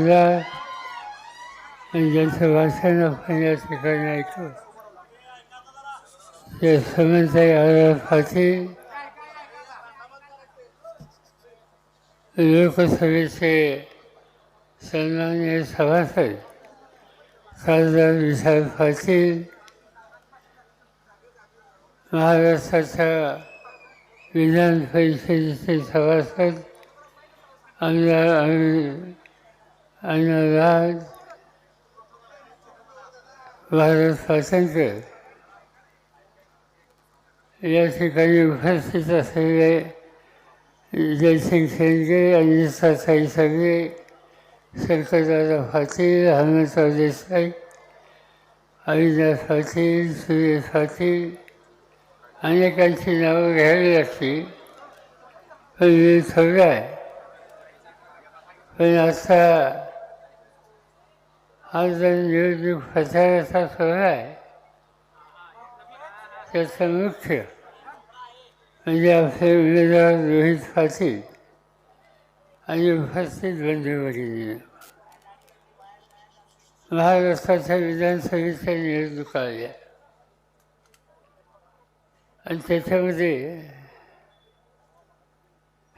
समजा आणि ज्यांचं वाचन आपण या ठिकाणी ऐकतो ते समर्थ यासाठी लोकसभेचे सन्मान्य सभासद खासदार विशाल पाटील महाराष्ट्राच्या विधान परिषदेचे सभासद आमदार अण्णाराज भारत स्वातंत्र्य या ठिकाणी उपस्थित असलेले जयसिंग शेंडे आणि साई सगळे शंकरदादा पाटील हनुमंतराव देसाई अविनाश पाटील सुरेश पाटील अनेकांची नावं घ्यावी लागतील. पण वेळ थोडा आहे. पण आता हा जर निवडणूक प्रचाराचा सोहळा आहे. त्याचं मुख्य म्हणजे आपले उमेदवार रोहित पाटील आणि उपस्थित बंधू महाराष्ट्राच्या विधानसभेच्या निवडणुका आल्या आणि त्याच्यामध्ये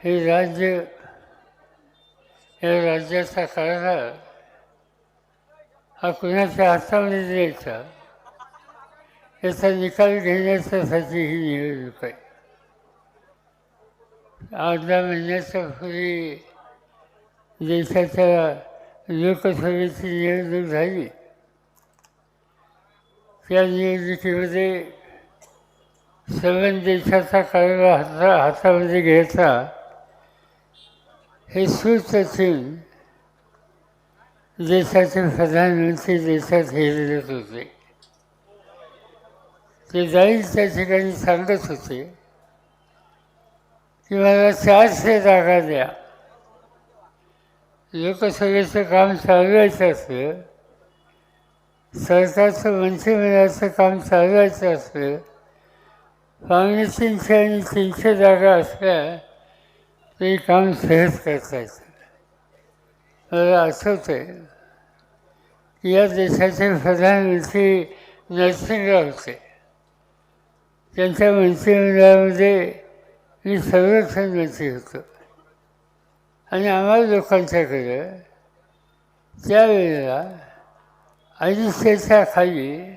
हे राज्य या राज्याचा कारभार हा कुणाच्या हातामध्ये द्यायचा याचा निकाल घेण्यासाठी ही निवडणूक आहे अर्धा महिन्याच्या पूर्वी देशाच्या लोकसभेची निवडणूक झाली त्या निवडणुकीमध्ये सर्व देशाचा कारभार हाता हातामध्ये घ्यायचा हे सुचून देशाचे प्रधानमंत्री देशात हेरत होते. ते जाईल त्या ठिकाणी सांगत होते की मला चारशे जागा द्या. लोकसभेचं काम चालवायचं असलं? सरकारचं मंत्रिमंडळाचं काम चालवायचं असलं? पावणे तीनशे आणि तीनशे जागा असल्या तरी काम सहज करता येतं. मला आठवतं आहे या देशाचे प्रधानमंत्री नरसिंहराव होते. त्यांच्या मंत्रिमंडळामध्ये मी संरक्षण मंत्री होतो. आणि आम्हाला लोकांच्याकडं त्यावेळेला अडीचशेच्या खाली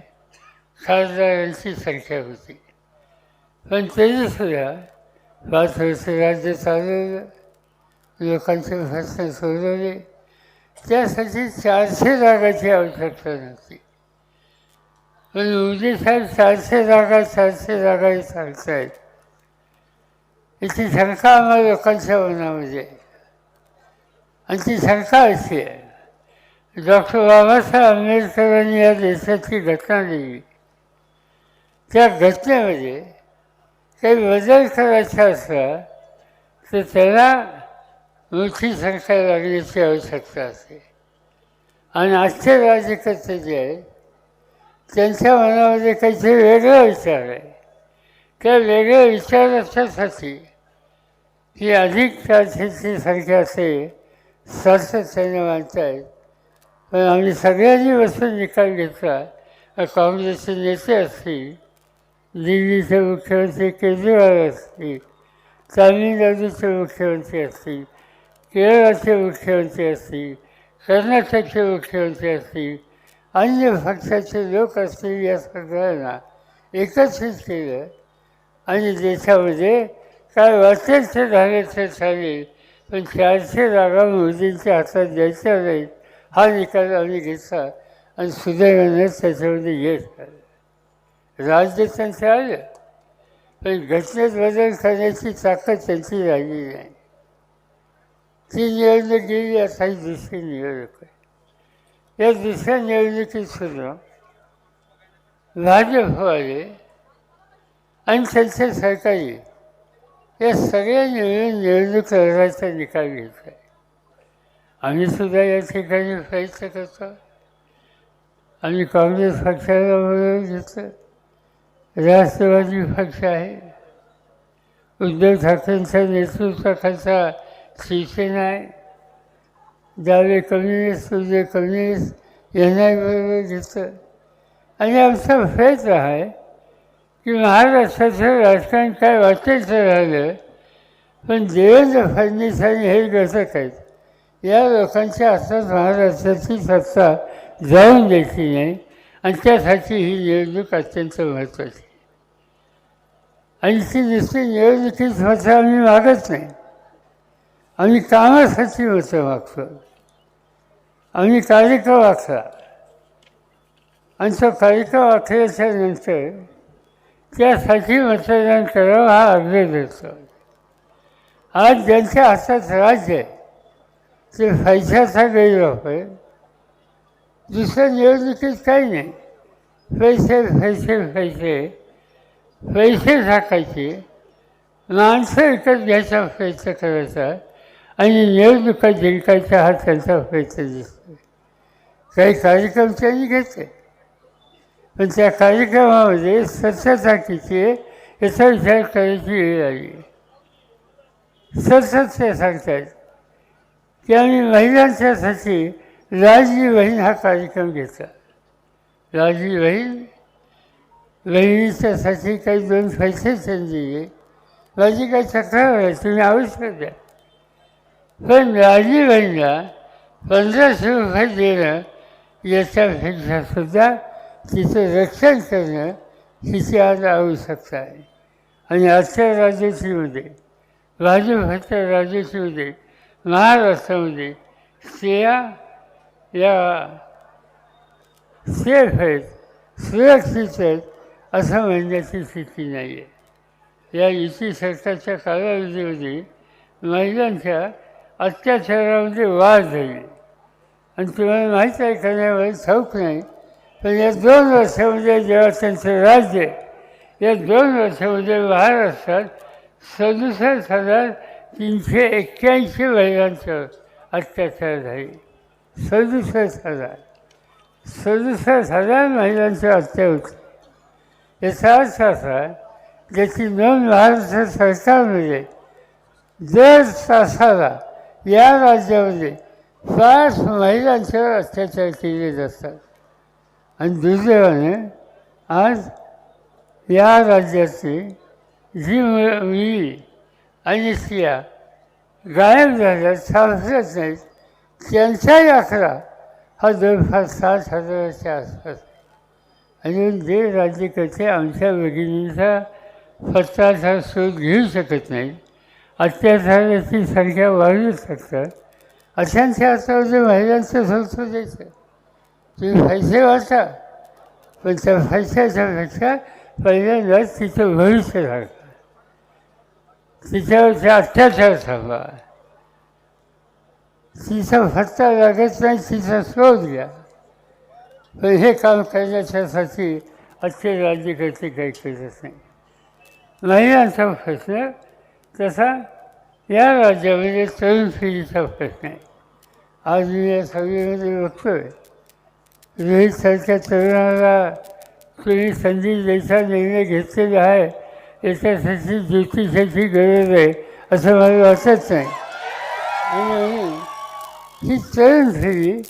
खासदारांची संख्या होती. पण तरीसुद्धा पाच वर्ष राज्य चालवलं. लोकांचे भाषण सोडवले. त्यासाठी चारशे जागाची आवश्यकता नव्हती. पण उद्या साहेब चारशे जागा चारशे जागा हे सांगतायत याची शंका आम्हाला लोकांच्या मनामध्ये आहे. आणि ती शंका अशी आहे. डॉक्टर बाबासाहेब आंबेडकरांनी या देशाची घटना लिहिली त्या घटनेमध्ये काही बदल करायचा असला तर त्याला मोठी संख्या लागण्याची आवश्यकता असते आणि आजचे राज्यकर्ते जे आहेत त्यांच्या मनामध्ये काहीतरी वेगळा विचार आहे. त्या वेगळ्या विचाराच्यासाठी ही अधिक चारशेची संख्या असे सातत्याने मानतायत पण आम्ही सगळ्यांनी बसून निकाल घेतला काँग्रेसचे नेते असतील दिल्लीचे मुख्यमंत्री केजरीवाल असतील तामिळनाडूचे मुख्यमंत्री असतील केरळाचे मुख्यमंत्री असतील कर्नाटकचे मुख्यमंत्री असतील अन्य पक्षाचे लोक असतील या सगळ्यांना एकत्रित केलं. आणि देशामध्ये काय वाटेल ते झाले ते चालेल पण चारशे जागा मोदींच्या हातात द्यायच्या नाहीत हा निकाल आम्ही घेतला आणि सुदैवाने त्याच्यामध्ये यश आलं. राज्य त्यांचं आलं पण घटनेत बदल करण्याची ताकद त्यांची राहिली नाही. ती निवडणूक गेली आता ही दुसरी निवडणूक आहे. या दुसऱ्या निवडणुकीत सुद्धा भाजपवाले आणि त्यांचे सरकारी या सगळ्या निवडून निवडणूक लढायचा निकाल घेतला आहे. आम्ही सुद्धा या ठिकाणी प्रयत्न करतो. आम्ही काँग्रेस पक्षाला बरोबर घेतलं राष्ट्रवादी पक्ष आहे. उद्धव ठाकरेंच्या नेतृत्वाखालचा शिवसेना आहे जावे कम्युनिस्ट तुझे कम्युनिस्ट यांना बरोबर घेतं आणि आमचा प्रयत्न आहे की महाराष्ट्राचं राजकारण काय वाटेचं राहिलं पण देवेंद्र फडणवीसांनी हे घटक आहेत या लोकांच्या हातात महाराष्ट्राची सत्ता जाऊन द्यायची नाही आणि त्यासाठी ही निवडणूक अत्यंत महत्त्वाची आणि ती नुसती निवडणुकीत स्वतः आम्ही मागत नाही. आम्ही कामासाठी मतं मागतो आम्ही कार्यक्रम आखला आणि तो कार्यक्रम आखल्याच्या नंतर त्यासाठी मतदान करावं हा आग्रह देतो. आज ज्यांच्या हातात राज्य आहे ते पैशाचा गैरवापर दुसऱ्या निवडणुकीत काही नाही. पैसे पैसे पैसे पैसे टाकायचे माणसं विकत घ्यायचा प्रयत्न करायचा. आणि निवडणुका जिंकायचा हा त्यांचा प्रयत्न दिसतो. काही कार्यक्रम त्यांनी घेतले. पण त्या कार्यक्रमामध्ये स्वच्छता किती आहे याचा विचार करायची वेळ आली. सतत ते सांगतात की आम्ही महिलांच्यासाठी लाडली बहीण हा कार्यक्रम घेतला. लाडली बहीण बहिणीच्यासाठी काही दोन पैसे त्यांनी दिले. माझी काही तक्रार आहे तुम्ही आवश्यक द्या. पण लाडली पंधरा पंधराशे रुपये देणं याच्यापेक्षा सुद्धा तिचं रक्षण करणं तिची आज आवश्यकता आहे. आणि आजच्या राजनीतीमध्ये भाजपच्या राजनीतीमध्ये महाराष्ट्रामध्ये स्त्रिया या सेफ आहेत सुरक्षित आहेत असं म्हणण्याची स्थिती नाही आहे या युती सरकारच्या कालावधीमध्ये महिलांच्या अत्याचारामध्ये वाढ झाली. आणि तुम्हाला माहीत आहे करण्यावर ठाऊक नाही पण या दोन वर्षामध्ये जेव्हा त्यांचं राज्य आहे या दोन वर्षामध्ये महाराष्ट्रात सदुसष्ट हजार तीनशे एक्क्याऐंशी महिलांचं अत्याचार झाले. सदुसष्ट हजार. सदुसष्ट हजार महिलांची हत्या होती. याचा अर्थ असा ज्याची नोंद महाराष्ट्र सरकारमध्ये दर तासाला या राज्यामध्ये पाच महिलांच्यावर अत्याचार केले जातात. आणि दुर्दैवाने आज या राज्याची जी मुली आणि स्त्रिया गायब झाल्या सापडत नाहीत त्यांचाही आकडा हा जवळपास सात हजाराच्या आसपास. आणि जे राज्यकर्ते आमच्या भगिनींचा पत्ताचा शोध घेऊ शकत नाहीत. अत्याचाराची संख्या वाढू शकतात अशांच्या हातामध्ये महिलांचं संसदेचं द्यायचं. तुम्ही पैसे वाचा पण त्या पैशाच्यापेक्षा पहिल्यांदा तिचं भविष्य सांगा तिच्यावरचे अत्याचार थांबा तिचा फत्ता लागत नाही तिचा शोध घ्या. पण हे काम करण्याच्यासाठी अत्य राज्यकर्ते काही करत नाही. महिलांचा प्रश्न तसा या राज्यामध्ये तरुण फेरीचा प्रश्न आहे. आज मी या सभेमध्ये बघतोय रोहितसारख्या तरुणाला तुम्ही संधी द्यायचा निर्णय घेतलेला आहे याच्यासाठी ज्योतिषाची गरज आहे असं मला वाटत नाही. आणि ही तरुण पिढी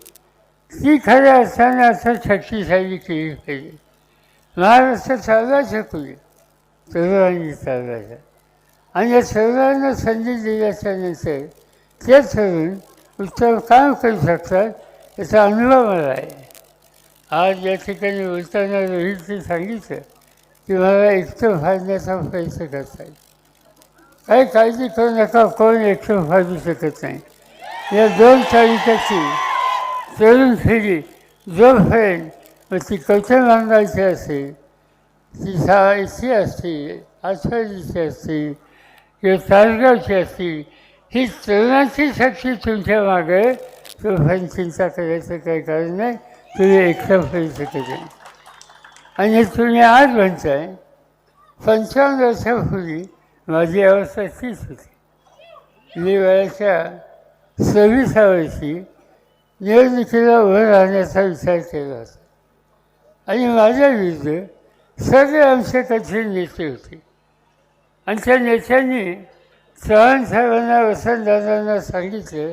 ती खऱ्या अर्थानं असं शक्तिशाली केली पाहिजे. महाराष्ट्र चालला शकू तरुणांनी चालवायचा. आणि या सर्वांना संधी दिल्याच्या नंतर ते ठरून उत्तम काम करू शकतात याचा अनुभव मला आहे. आज या ठिकाणी बोलताना रोहितने सांगितलं की मला एकटं फाडण्याचा प्रयत्न करताय काही काळजी करू नका कोण एकटं फाडू शकत नाही. या दोन तारीखाची तरुण पिढी जोपर्यंत मग ती कौशल मागायची असेल ती शाळेची असते आठवडीची असते तासगावची असतील ही चलनाची शक्ती तुमच्या मागे तो चिंता करायचं काही कारण नाही तुम्ही एकटा करू। शकत नाही आणि तुम्ही आज म्हणताय पंचावन्न वर्षापूर्वी माझी अवस्था तीच होती मी वयाच्या सव्वीसा वर्षी निवडणुकीला उभं राहण्याचा विचार केला होता आणि माझ्या विरुद्ध सगळे आमचे कठीण नेते होते आणि त्या नेत्यांनी चव्हाण साहेबांना वसंतदादांना सांगितलं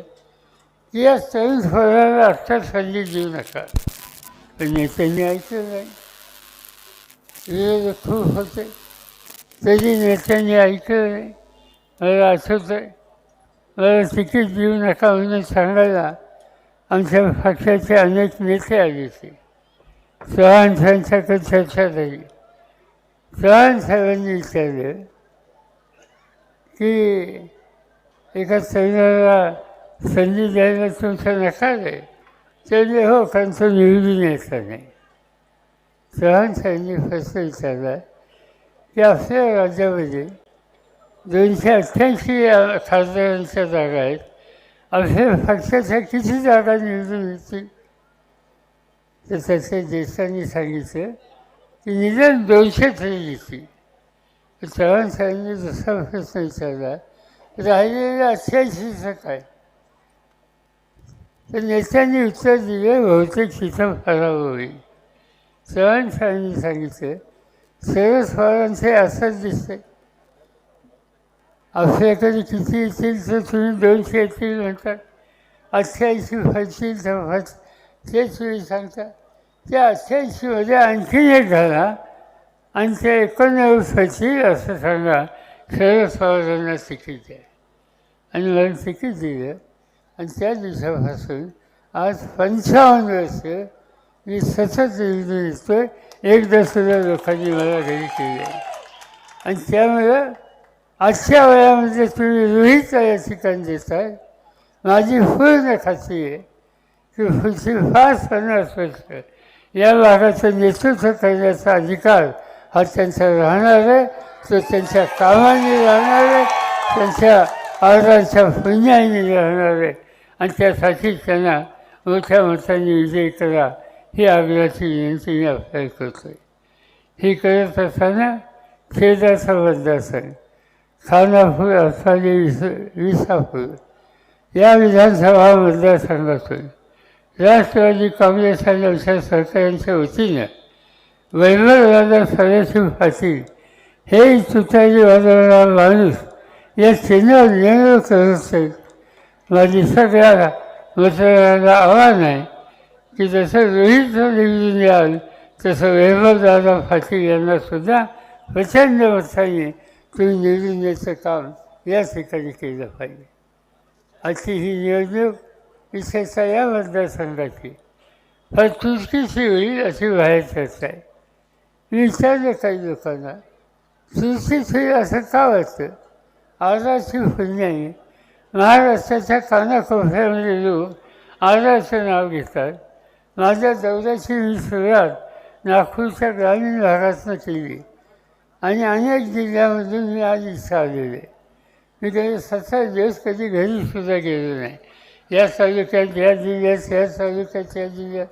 की या तरुण स्वराला आत्ता संधी देऊ नका. पण नेत्यांनी ऐकलं नाही. विरोध खूप होते तरी नेत्यांनी ऐकलं नाही. मला आठवतं आहे मला तिकीट देऊ नका म्हणून सांगायला आमच्या पक्षाचे अनेक नेते आले होते. चव्हाण साहेबांच्याकडे चर्चा झाली. चव्हाण साहेबांनी विचारलं की एका सैन्याला संधी द्यायला तुमचा नकार आहे त्याने हो कारण तो निवडून यायचा नाही. चव्हाण साहेबांनी प्रश्न विचारला की आपल्या राज्यामध्ये दोनशे अठ्ठ्याऐंशी खासदारांच्या जागा आहेत. आपल्या पक्षाच्या किती जागा निवडून येतील? तर त्याच्या ज्येष्ठांनी सांगितलं की निदान दोनशे तरी येतील. साहेबांनी दुसरा प्रश्न विचारला राहिलेल्या अठ्ठ्याऐंशीचं आहे. तर नेत्यांनी उत्तर दिले बहुतेक तिथं पराभव होईल. चव्हाण साहेबांनी सांगितलं. शरद पवारांचे असंच दिसते. आपल्याकडे किती येतील तर तुम्ही दोनशे येतील म्हणतात. अठ्ठ्याऐंशी फळतील तर फट ते तुम्ही सांगता. त्या अठ्ठ्याऐंशीमध्ये आणखीन एक झाला. आणि ते एकोणनव्वद फळतील असं सांगा शरद पवारांना तिकीट द्या आणि मला तिकीट दिलं. आणि त्या दिवसापासून आज पंचावन्न वर्ष मी सतत निवडून येतो एकदा सुद्धा लोकांनी मला घरी आहे आणि त्यामुळं आजच्या वयामध्ये तुम्ही रोहित या ठिकाणी देताय. माझी पूर्ण खात्री आहे की पुढची फार पन्नास वर्ष या भागाचं नेतृत्व करण्याचा अधिकार हा त्यांचा राहणार आहे तो त्यांच्या कामाने राहणार आहे त्यांच्या आजाराच्या पुण्याने राहणार आहे. आणि त्यासाठी त्यांना मोठ्या मताने विजय करा ही आग्रहाची विनंती मी आपल्याला करतो आहे ही करत असताना खेदाचा मतदारसंघ खानापूर असाली विस विसापूर या विधानसभा मतदारसंघातून राष्ट्रवादी काँग्रेस आणि आमच्या सरकारांच्या वतीनं वैभवदादा सदाशिव पाटील हे तुतारी वाजवणारा माणूस या चिन्हावर नियंत्रण करत आहेत माझी सगळ्या मतदारांना आव्हान आहे की जसं रोहित निवडून याल तसं वैभवदादा पाटील यांना सुद्धा प्रचंड मताने तुम्ही निवडून याचं काम या ठिकाणी केलं पाहिजे आजची ही निवडणूक विशेषतः या मतदारसंघाची फार चुटकीची होईल अशी बाहेर चर्चा आहे. विचारलं काही लोकांना. चुटकीच फिर असं का वाटतं? आजारची पुण्याने महाराष्ट्राच्या कानाकोपऱ्यामध्ये लोक आजाचं नाव घेतात. माझ्या दौऱ्याची मी सुरुवात नागपूरच्या ग्रामीण भागातनं केली आणि अनेक जिल्ह्यामधून मी आज इथं आलेले मी कधी सतरा दिवस कधी घरीसुद्धा गेलो नाही. या तालुक्यात या जिल्ह्यात या तालुक्यात या जिल्ह्यात.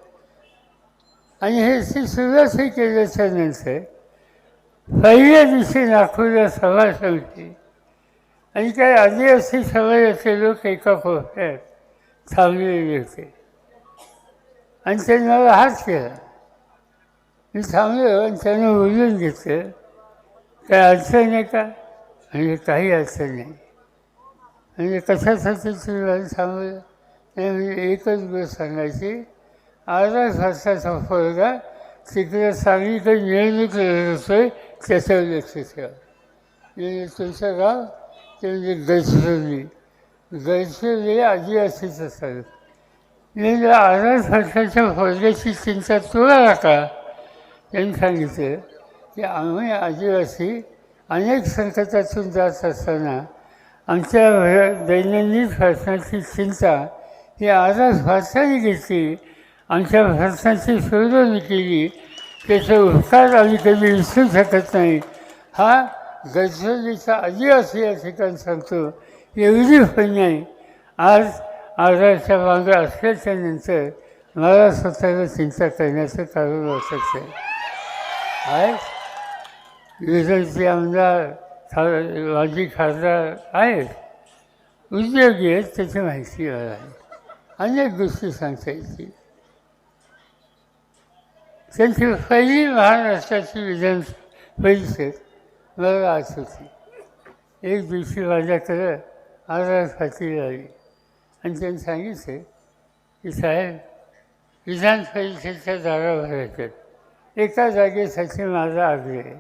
आणि हे ती सुरुवातही केल्याच्यानंतर पहिल्या दिवशी नागपूरला सभा संपली. आणि काही आदिवासी समाजाचे लोक एका कोपऱ्यात थांबलेले होते. आणि त्यांनी मला हात केला. मी थांबलो आणि त्यांना बोलून घेतलं काय अडचण आहे का? म्हणजे काही अडचण नाही. म्हणजे कशासाठी तुम्ही मला थांबलं नाही म्हणजे एकच गोष्ट सांगायची अर्धा वर्षाचा पोरगा तिकडे सांगलीकडे निवडणूक लढत असतोय त्याच्यावर लक्ष ठेवा म्हणजे तुमचं गाव ते म्हणजे गडचिरोली गडचिरोली आदिवासीच सर म्हणजे अर्धा वर्षाच्या पोरग्याची चिंता तुला नका त्यांनी सांगितलं की आम्ही आदिवासी अनेक संकटातून जात असताना आमच्या दैनंदिन शासनाची चिंता ही आजच भारताने घेतली आमच्या भारताची सोडवणी केली त्याचे उपकार आम्ही कधी विसरू शकत नाही. हा गडचिरोलीचा आदिवासी या ठिकाणी सांगतो. एवढी पण नाही. आज आजारच्या मागं असल्याच्या नंतर मला स्वतःला चिंता करण्याचं कारण वाटत आहे. आहे विदर्भचे आमदार खा माजी खासदार आहेत. उद्योगी आहेत त्याची माहिती मला आहे. अनेक गोष्टी सांगता येतील. त्यांची पहिली महाराष्ट्राची विधान परिषद मला आठवते एक दिवशी माझ्याकडं आजार फाटी आली. आणि त्यांनी सांगितलं की साहेब विधान परिषदेच्या जागा भरायच्यात एका जागेसाठी माझा आग्रह आहे.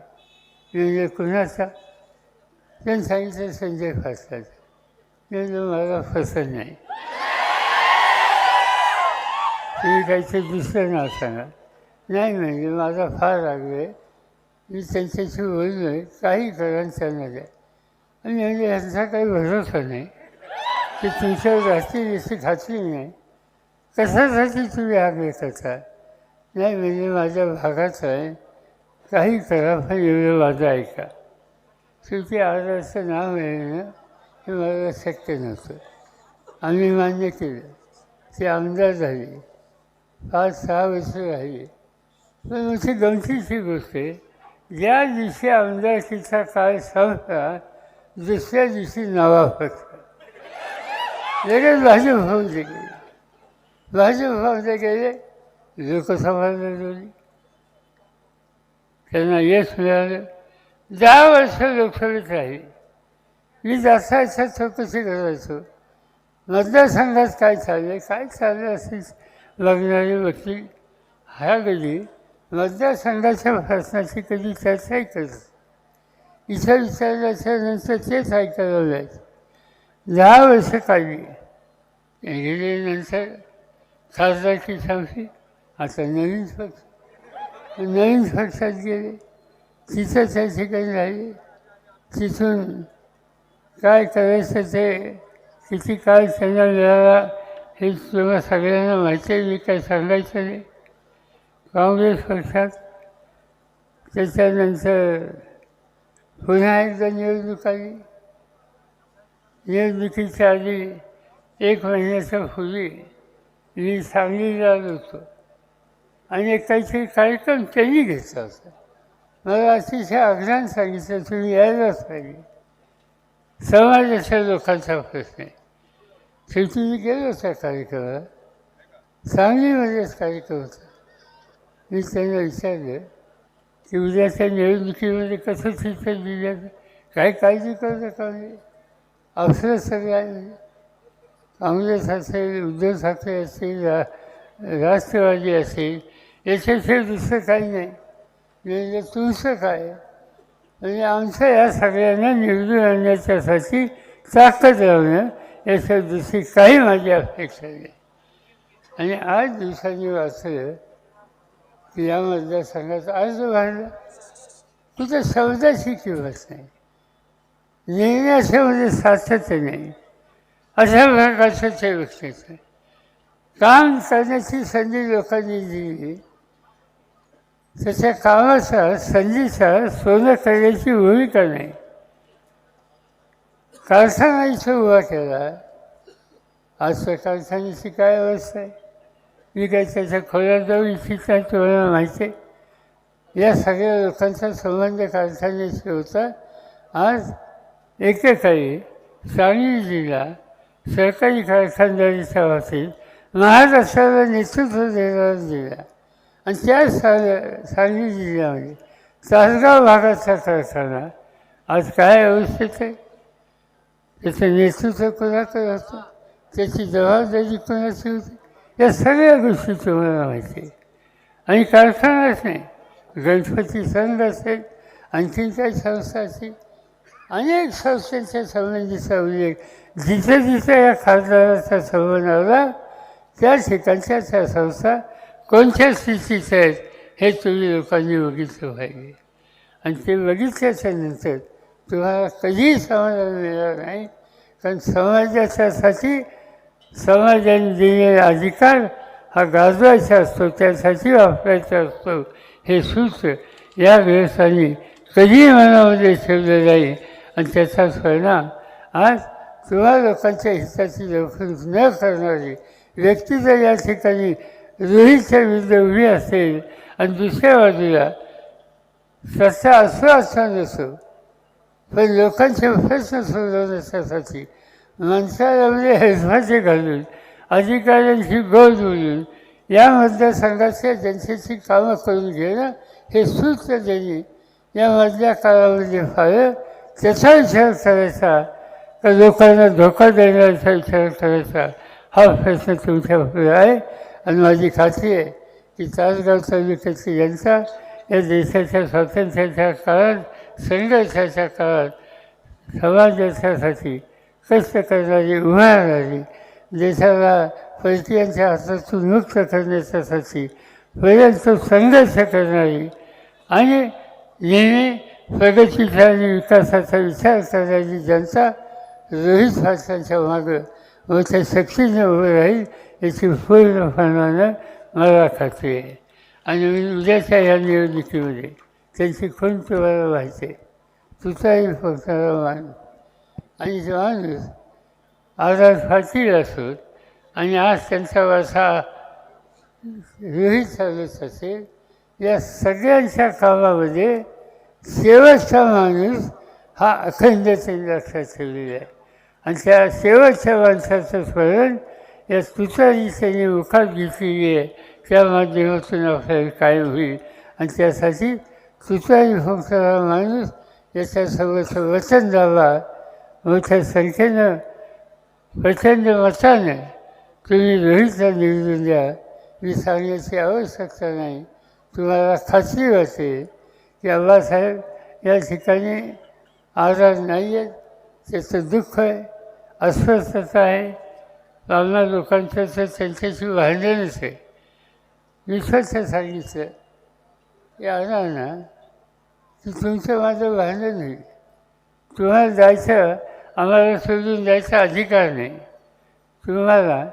म्हणजे कुणाचा? त्यांनी सांगितलं संजय फासलाचा. म्हणजे मला पसंत नाही. तुम्ही काहीतरी दुसरं नाव सांगा. नाही म्हणजे माझा फार आग्रह आहे. मी त्यांच्याशी बोललो आहे काही करा त्यांना द्या आणि म्हणजे यांचा काही भरोसा नाही. की तुमच्यावर जास्ती याची खात्री नाही. कशासाठी तुम्ही आग्रह करता नाही म्हणजे माझ्या भागाचं आहे. काही करा पण एवढं माझं ऐका. शेवटी आजारचं नाव मिळणं हे मला शक्य नव्हतं. आम्ही मान्य केलं. ते आमदार झाली. पाच सहा वर्ष राहिली. पण गमतीची गोष्ट आहे. ज्या दिवशी आमदारकीचा काळ संपला दुसऱ्या दिवशी नवा पक्ष लगेच भाजप फौजले गेले. भाजप फौजले गेले लोकसभा लढवली त्यांना यश मिळालं. दहा वर्ष लोकसभेत राहिली. मी जास्त चौकशी करायचो. मतदारसंघात काय चाललं काय चाललं असेल बघणारी वकील हा गेली मतदारसंघाच्या प्रश्नाची कधी चर्चाही करत इथं विचारल्याच्या नंतर तेच ऐकायला मिळायचं दहा वर्ष काढली. नंतर खासदारकी संपली. आता नवीन पक्ष. नवीन पक्षात गेले. तिथं त्या ठिकाणी राहिले. तिथून काय करायचं ते किती काळ त्यांना मिळाला हे तुम्हाला सगळ्यांना माहिती आहे. मी काय सांगायचं नाही. काँग्रेस पक्षात त्याच्यानंतर पुन्हा एकदा निवडणूक आली निवडणुकीच्या आधी एक महिन्याच्या पूर्वी मी सांगलीला आलो होतो. आणि काहीतरी कार्यक्रम त्यांनी घेतला होता. मला अतिशय आग्रहानं सांगितलं तुम्ही यायलाच पाहिजे. समाजाच्या लोकांचा प्रश्न. आहे शेवटी मी गेलो त्या कार्यक्रमाला. सांगलीमध्येच कार्यक्रम होता. मी त्यांना विचारलं की उद्याच्या निवडणुकीमध्ये कसं चित्र दिलं? काय काळजी करू नका नाही? अवसर सगळे काँग्रेस असेल उद्धव ठाकरे असतील रा राष्ट्रवादी असेल याच्याशिवाय दुसरं काही नाही. म्हणजे तुमचं काय? म्हणजे आमचं या सगळ्यांना निवडून आणण्याच्यासाठी ताकद लावणं याच्या दुसरी काही माझी अपेक्षा नाही. आणि आज दिवसांनी वाचलं या मतदारसंघात अर्ज भरला कुठं शब्दाची किंमत नाही. निर्णयाच्यामध्ये सातत्य नाही. अशा प्रकारचं ते व्यक्तीचं. काम करण्याची संधी लोकांनी दिली. त्याच्या कामाचा संधीचा सोनं करण्याची भूमिका नाही. कारखाना इथं उभा केला. आज त्या कारखान्याची काय अवस्था आहे? मी काही त्याच्या खोल्यात जाऊ इच्छित नाही तुम्हाला माहिती. आहे या सगळ्या लोकांचा संबंध कारखान्याशी होता. आज एकेकाळी सांगली जिल्हा सरकारी कारखानदारीच्या बाबतीत महाराष्ट्राला नेतृत्व देणारा जिल्हा. आणि त्या सा सांगली जिल्ह्यामध्ये तासगाव भागाचा कारखाना आज काय अवस्थेत आहे? त्याचं नेतृत्व कोणाकडे होतं? त्याची जबाबदारी कोणाची होती? या सगळ्या गोष्टी तुम्हाला माहिती आहे. आणि कारखानाच नाही गणपती संघ असेल आणखीन काही संस्था असतील अनेक संस्थांच्या संबंधीचा उल्लेख जिथे जिथे या खासदाराचा संबंध आला त्या ठिकाणच्या त्या संस्था कोणत्या स्थितीत आहेत हे तुम्ही लोकांनी बघितलं पाहिजे. आणि ते बघितल्याच्या नंतर तुम्हाला कधीही समाधान मिळणार नाही कारण समाजाच्यासाठी समाजाने दिलेला अधिकार हा गाजवायचा असतो त्यासाठी वापरायचा असतो. हे सूत्र या ग्रस्थांनी कधीही मनामध्ये ठेवलं नाही. आणि त्याचा परिणाम आज किंवा लोकांच्या हिताची लवकर न करणारी व्यक्ती जर या ठिकाणी रोहितच्या विरुद्ध उभी असेल आणि दुसऱ्या बाजूला सत्ता असो असं नसो पण लोकांचे प्रश्न सोडवण्यासाठी माणसाला म्हणजे हेलफाटे घालून अधिकाऱ्यांची गोल बोलून या मतदारसंघाच्या जनतेची कामं करून घेणं हे सूत्र त्यांनी या मधल्या काळामध्ये फाळलं त्याचा विचार करायचा. तर लोकांना धोका देण्याचा विचार करायचा. हा प्रश्न तुमच्यापुढे आहे. आणि माझी खात्री आहे की तासगाव तालुक्याची जनता या देशाच्या स्वातंत्र्याच्या काळात संघर्षाच्या काळात समाजासाठी कष्ट करणारी उभारणारी देशाला परकीयांच्या हातातून मुक्त करण्याच्यासाठी पर्यंत संघर्ष करणारी आणि नेहमी प्रगतीचा आणि विकासाचा विचार करणारी जनता रोहित भाषांच्या मागं मोठ्या शक्तीने उभं राहील याची पूर्णपणानं मला खात्री आहे. आणि मी उद्याच्या या निवडणुकीमध्ये त्यांची खून तुम्हाला माहिती तुझाही फक्त मान आणि जो माणूस आजाद फाटील असोत आणि आज त्यांचा वारसा विहित चालत असेल या सगळ्यांच्या कामामध्ये शेवटचा माणूस हा अखंडतेने लक्षात ठेवलेला आहे. आणि त्या शेवटच्या माणसाचं स्मरण या तुतारी त्यांनी मुखात घेतलेली आहे. त्या माध्यमातून आपल्याला कायम होईल. आणि त्यासाठी तुतारी फुंकणारा माणूस याच्यासोबत वचन द्यावा. मोठ्या संख्येनं प्रचंड मतानं तुम्ही रोहितला निवडून द्या मी सांगण्याची आवश्यकता नाही. तुम्हाला खात्री वाटेल की अब्बासाहेब या ठिकाणी आजार नाही आहेत त्याचं दुःख आहे अस्वस्थता आहे. लावणार लोकांचं तर त्यांच्याशी भांडणच आहे. मी स्वच्छ सांगितलं. या आणा ना की तुमचं माझं भांडण नाही तुम्हाला जायचं आम्हाला सोडून जायचा अधिकार नाही. तुम्हाला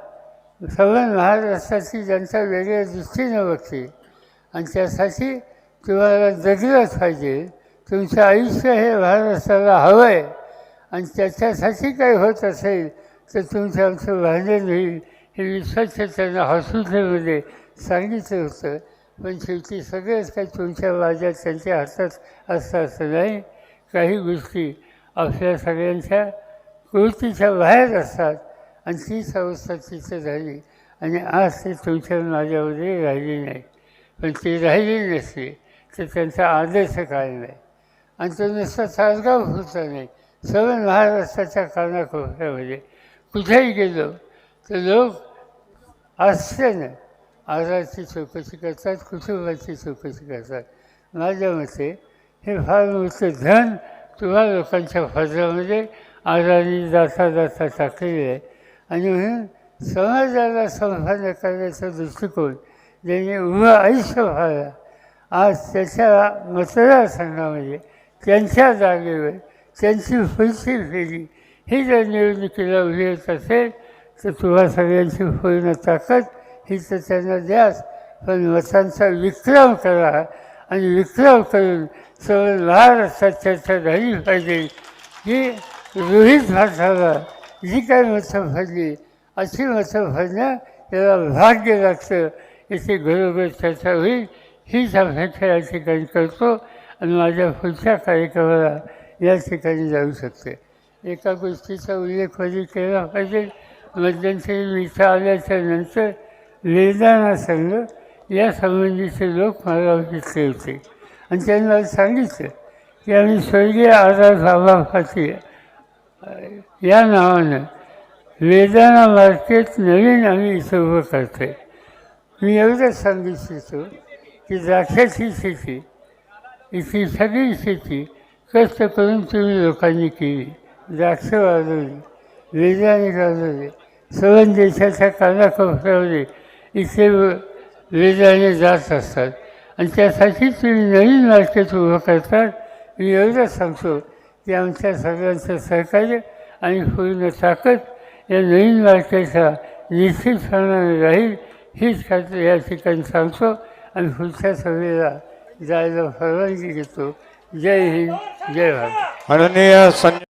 सगळं महाराष्ट्राची जनता वेगळ्या दृष्टीनं बघते आणि त्यासाठी तुम्हाला जगलंच पाहिजे. तुमचं आयुष्य हे महाराष्ट्राला हवं आहे आणि त्याच्यासाठी काही होत असेल तर तुमचं आमचं भांडण होईल हे मी त्यांना हॉस्पिटलमध्ये सांगितलं होतं. पण शेवटी सगळेच काही तुमच्या माझ्या त्यांच्या हातात असतं असं नाही. काही गोष्टी आपल्या सगळ्यांच्या कृतीच्या बाहेर असतात. आणि तीच अवस्था तिथं झाली आणि आज ते तुमच्या माझ्यामध्ये राहिली नाही. पण ती राहिली नसली तर त्यांचा आदर्श काय नाही. आणि तो नुसता तासगाव होता नाही. सर्व महाराष्ट्राच्या कानाकोपऱ्यामध्ये. कुठेही गेलो तर लोक आश्चर्यानं आजारची चौकशी करतात कुटुंबाची चौकशी करतात. माझ्या मते हे फार मोठं धन किंवा लोकांच्या फजरामध्ये आजारी जाता जाता टाकलेली आहे आणि म्हणून समाजाला संभाव्य करण्याचा दृष्टिकोन ज्याने उभं आयुष्य व्हायला आज त्याच्या मतदारसंघामध्ये त्यांच्या जागेवर त्यांची पुढची फेरी ही जर निवडणुकीला उभी येत असेल तर तुम्हा सगळ्यांची पूर्ण ताकद ही तर त्यांना द्यास पण मतांचा विक्रम करा आणि विक्रम करून सर्व महाराष्ट्रात चर्चा झाली पाहिजे. ही रोहित भाषाला जी काय मतं भरली अशी मतं भरणं त्याला भाग्य लागतं. याची घरोघर चर्चा होईल हीच अपेक्षा या ठिकाणी करतो आणि माझ्या पुढच्या कार्यक्रमाला या ठिकाणी जाऊ शकते. एका गोष्टीचा उल्लेख कधी केला पाहिजे? मध्यंतरी मी इथं आल्याच्यानंतर वेदाना संघ या संबंधीचे लोक मला भेटले होते आणि त्यांना सांगितलं की आम्ही स्वर्गीय आजार बाबा फाती या नावानं वेदाना मार्केट नवीन आम्ही इथं उभं करतो आहे मी एवढंच सांगू इच्छितो की द्राक्षाची शेती इथली सगळी शेती कष्ट करून तुम्ही लोकांनी केली. द्राक्ष वाजवली वेदाने वाढवले सर्व देशाच्या कानाकोपऱ्यामध्ये इथे वेदाने जात असतात. आणि त्यासाठी तुम्ही नवीन मार्केट उभं करतात. मी एवढंच सांगतो की आमच्या सगळ्यांचं सहकार्य आणि पूर्ण ताकद या नवीन मार्केटला निश्चितपणाने राहील हीच खात्री या ठिकाणी सांगतो आणि पुढच्या सभेला जायला परवानगी देतो. जय हिंद जय भारत. माननीय संजय